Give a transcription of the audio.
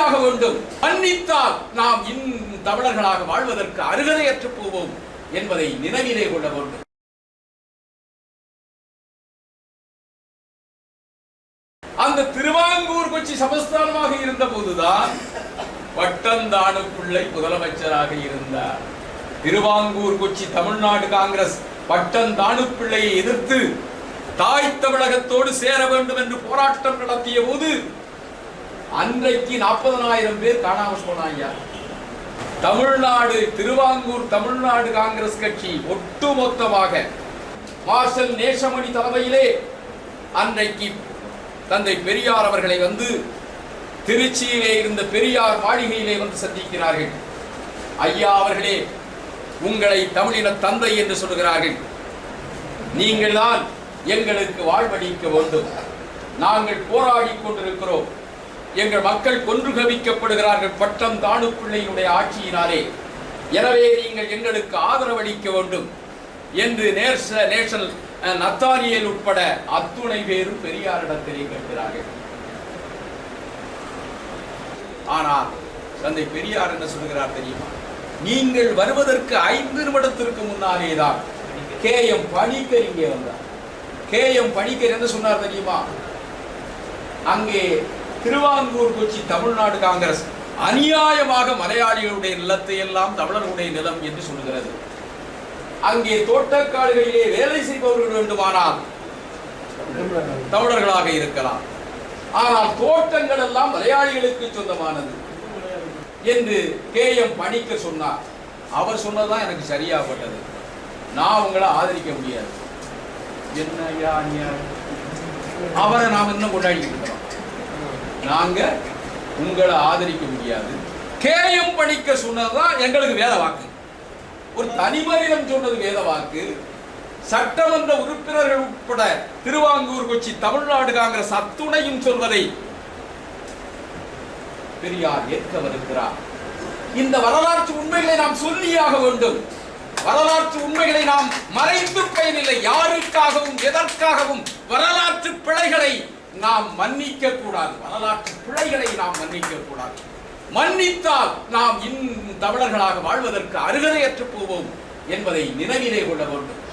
சொல்லியாக வேண்டும். மன்னித்தால் நாம் இன்னும் தமிழர்களாக வாழ்வதற்கு அருகதையற்று போவோம் என்பதை நினைவிலே கொள்ள வேண்டும். அந்த திருவாங்கூர் கொச்சி சமஸ்தானமாக இருந்த போதுதான் பட்டந்தானு பிள்ளை முதலமைச்சராக இருந்தார். திருவாங்கூர் கொச்சி தமிழ்நாடு காங்கிரஸ் பட்டந்தானு பிள்ளையை எதிர்த்து தாய் தமிழகத்தோடு சேர வேண்டும் என்று போராட்டம் நடத்திய போது அன்றைக்கு நாற்பதனாயிரம் பேர் காணாமல் போனாங்க. தமிழ்நாடு திருவாங்கூர் தமிழ்நாடு காங்கிரஸ் கட்சி ஒட்டுமொத்தமாக மார்ஷல் நேசமணி தலைமையிலே அன்றைக்கு தந்தை பெரியார் அவர்களை வந்து திருச்சியிலே இருந்த பெரியார் மாளிகையிலே வந்து சந்திக்கிறார்கள். ஐயா அவர்களே உங்களை தமிழின தந்தை என்று சொல்கிறார்கள் நீங்கள் தான் எங்களுக்கு வாழ்வளிக்க வேண்டும். நாங்கள் போராடி கொண்டிருக்கிறோம். எங்கள் மக்கள் கொன்று கவிக்கப்படுகிறார்கள் பட்டம் தானு பிள்ளையினுடைய ஆட்சியினாலே. எனவே நீங்கள் எங்களுக்கு ஆதரவளிக்க வேண்டும் என்று நேர்ச நேஷனல் அஹ், உட்பட அத்துணை பேரும் பெரியாரிடத்திலே கேட்கிறார்கள். ஆனால் தந்தை பெரியார் என்ன சொல்கிறார் தெரியுமா? நீங்கள் வருவதற்கு ஐந்து நிமிடத்திற்கு முன்னாலே தான் கே எம் பணிக்கர் இங்கே வந்தார். கே எம் பணிக்கர் என்ன சொன்னார் தெரியுமா? அங்கே திருவாங்கூர் கொச்சி தமிழ்நாடு காங்கிரஸ் அநியாயமாக மலையாளிகளுடைய நிலத்தை எல்லாம் தமிழர்களுடைய நிலம் என்று சொல்கிறது அங்கே தோட்டக்காடுகளிலே வேலை செய்பவர்கள் வேண்டுமானால் தமிழர்களாக இருக்கலாம். ஆனால் தோட்டங்கள் எல்லாம் மலையாளிகளுக்கு சொந்தமானது என்று கே எம் பணிக்கர் சொன்னார். அவர் சொன்னதான் எனக்கு சரியாகப்பட்டது. நான் உங்களை ஆதரிக்க முடியாது. என்ன அவரை நாம் இன்னும் கொண்டாடிக்கிட்டு இருக்கிறோம். நாங்க உங்களை ஆதரிக்க முடியாது. கேயம் படிக்க சொன்னதுதான் எங்களுக்கு வேத வாக்கு. ஒரு தனிமனிதன் சொன்னது வேத வாக்கு. சட்டமன்ற உறுப்பினர்கள் உட்பட திருவாங்கூர் கொச்சி தமிழ்நாடு காங்கிரஸ் அத்துணையும் சொல்வதை பெரியார் ஏற்கவிருக்கிறார். இந்த வரலாற்று உண்மைகளை நாம் சொல்லியாக வேண்டும். வரலாற்று உண்மைகளை நாம் மறைத்து பயனில்லை. யாருக்காகவும் எதற்காகவும் வரலாற்று பிழைகளை நாம் மன்னிக்க கூடாது வரலாற்று பிழைகளை நாம் மன்னிக்க கூடாது மன்னித்தால் நாம் இன் தமிழர்களாக வாழ்வதற்கு அருகதையற்று போவோம் என்பதை நினைவிலே கொள்ள வேண்டும்.